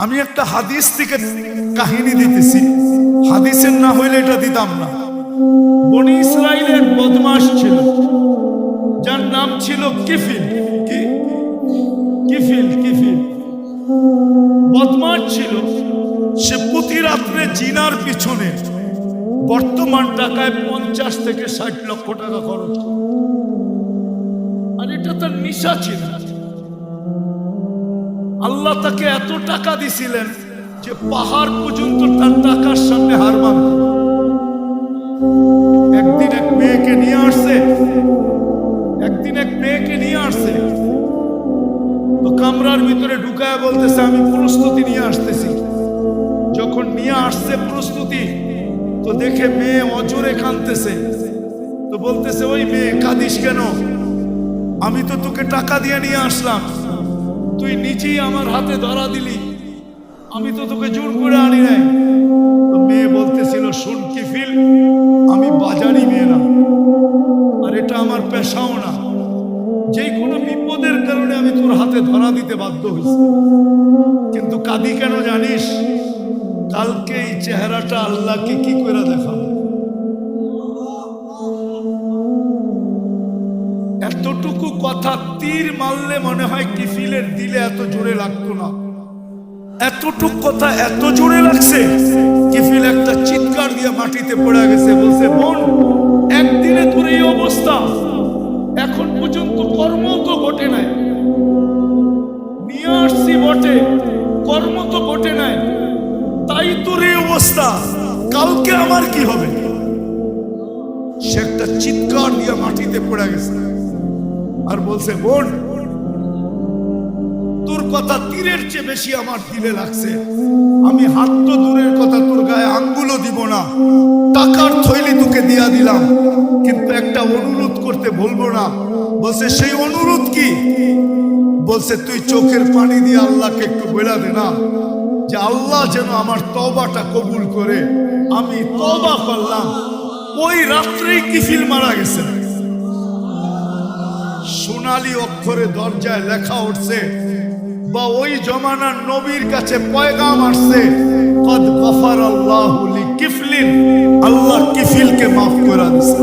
আমি একটা হাদিস থেকে কাহিনী দিতেছি। হাদিসের না হইলে এটা দিতাম না। বনি ইসরায়েলের বদমাস ছিল। যার নাম ছিল কিফিল। কিফিল কিফিল। বদমাস ছিল। সে প্রতি রাত্রে জিনার পিছনে বর্তমান টাকায় পঞ্চাশ থেকে ষাট লক্ষ টাকা খরচ আর এটা তার নিশা ছিল। আল্লাহ তাকে এত টাকা দিছিলেন যে পাহাড় পর্যন্ত তার টাকার সামনে হার মানত একদিন এক মেয়েকে নিয়ে আসছে। একদিন এক মেয়েকে নিয়ে আসছে। তো কামরার ভিতরে ঢুকায় বলতেছে, আমি প্রস্তুতি নিয়ে আসতেছি। যখন নিয়ে আসছে প্রস্তুতি, তো দেখে মেয়ে অজরে কাঁদতেছে। তো বলতেছে, ওই মেয়ে, কাঁদিস কেন? আমি তো তোকে টাকা দিয়ে নিয়ে আসলাম। তুই নিজেই আমার হাতে ধরা দিলি। আমি তো তোকে জোর করে আনি নাই। মেয়ে বলতেছিল, শোন কি ফিল আমি বাজারি মেয়ে না। আর এটা আমার পেশাও না। যে কোনো বিপদের কারণে আমি তোর হাতে ধরা দিতে বাধ্য হয়েছি। কিন্তু কাদি কেন জানিস? কালকে এই চেহারাটা আল্লাহকে কি করে দেখাবো? এতটুকু কথা তীর মারলে মনে হয় কিফিলের দিলে এত জোরে লাগতো না। এতটুক কথা এত জোরে লাগছে কিফিল একটা চিৎকার দিয়ে মাটিতে পড়ে গেছে। বলছে, বোন, একদিনে তোর এই অবস্থা। এখন পর্যন্ত কর্ম তো ঘটে নাই। নিয়ে আসছি বটে, কর্ম তো ঘটে নাই। তাই তোর এই অবস্থা। কালকে আমার কি হবে? সে একটা চিৎকার দিয়ে মাটিতে পড়ে গেছে। আর বলছে, বোন, তোর কথা তীরের চেয়ে বেশি আমার দিলে লাগছে। আমি হাত তো দূরের কথা, তোর গায়ে আঙ্গুলও দিব না। টাকার থৈলি তোকে দিয়া দিলাম, কিন্তু একটা অনুরোধ করতে বলব না। বলছে, সেই অনুরোধ কি? বলছে, তুই চোখের পানি দিয়ে আল্লাহকে একটু বেড়া দে না, যে আল্লাহ যেন আমার তবাটা কবুল করে। আমি তবা করলাম। ওই রাত্রেই কিফিল মারা গেছে। সোনালী অক্ষরে দরজায় লেখা উঠছে, বা ওই জমানার নবীর কাছে পয়গাম আসছে, কদ গফার আল্লাহ কিফলিন আল্লাহ কিফিলকে মাফ করে দিছে